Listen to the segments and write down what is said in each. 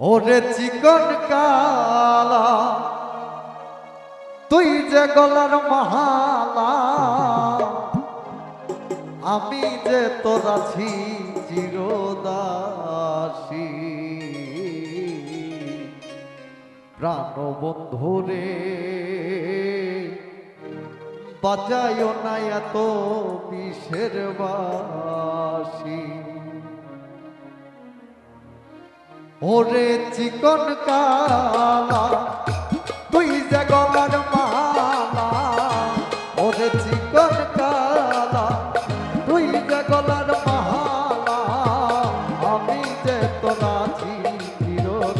ওরে চিকন কালা, তুই যে গলার মহালা, আমি যে তোর আছি চিরদাসী। প্রাণ বন্ধুরে বাজায় না এত বিষের বাসী। ওরে চিকন কালা, তুই যে গলার মালা। ওরে চিকন কালা, তুই যে গলার মালা। আমি যে তোরা চিরদাসী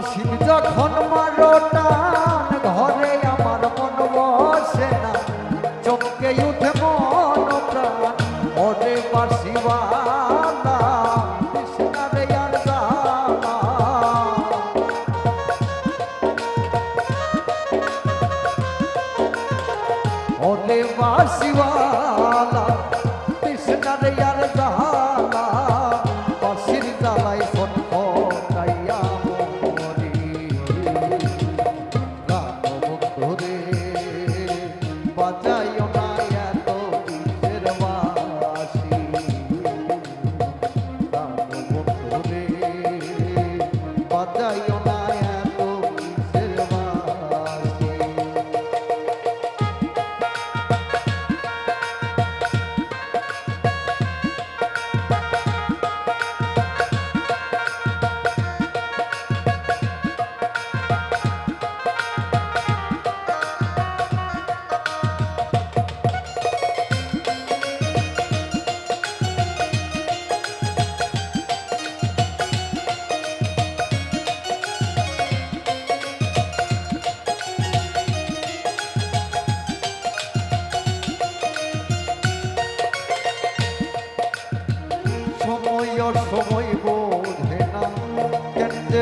পাশির যখন মারো টান, ঘরে আমার মন বসে না। চমকে উঠে মন, প্রাণ, ওরে বাসিওয়ালা কৃষ্ণারে আর জালা ওরে বাসিওয়ালা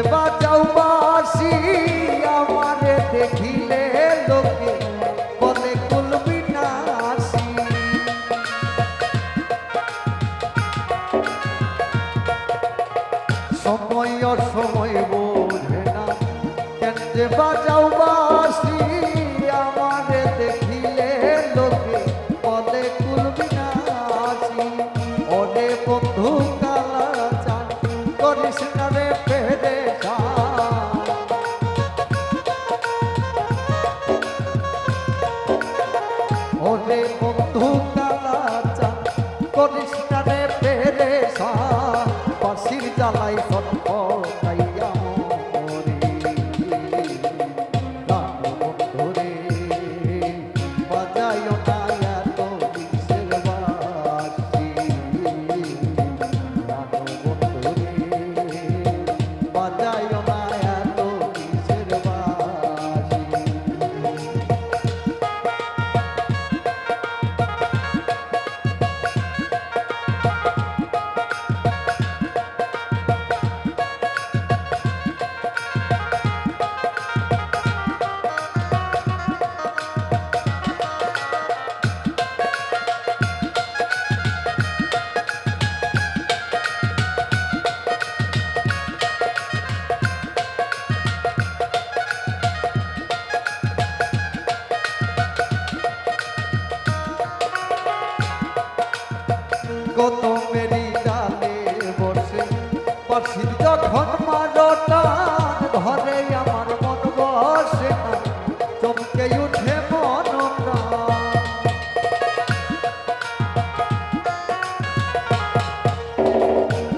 llevar. ওরে বন্ধু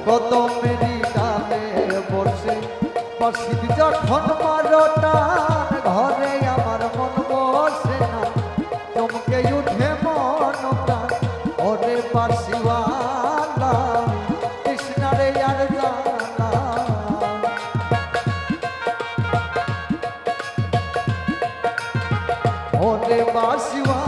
কদম মেরি ডালে বসে বসিত যখন মারটা ঘরে আমার মন বসে না চমকে উঠে মনটা ওরে পার্সিওয়ালা কৃষ্ণারে আর জানা ওরে পার্সিওয়ালা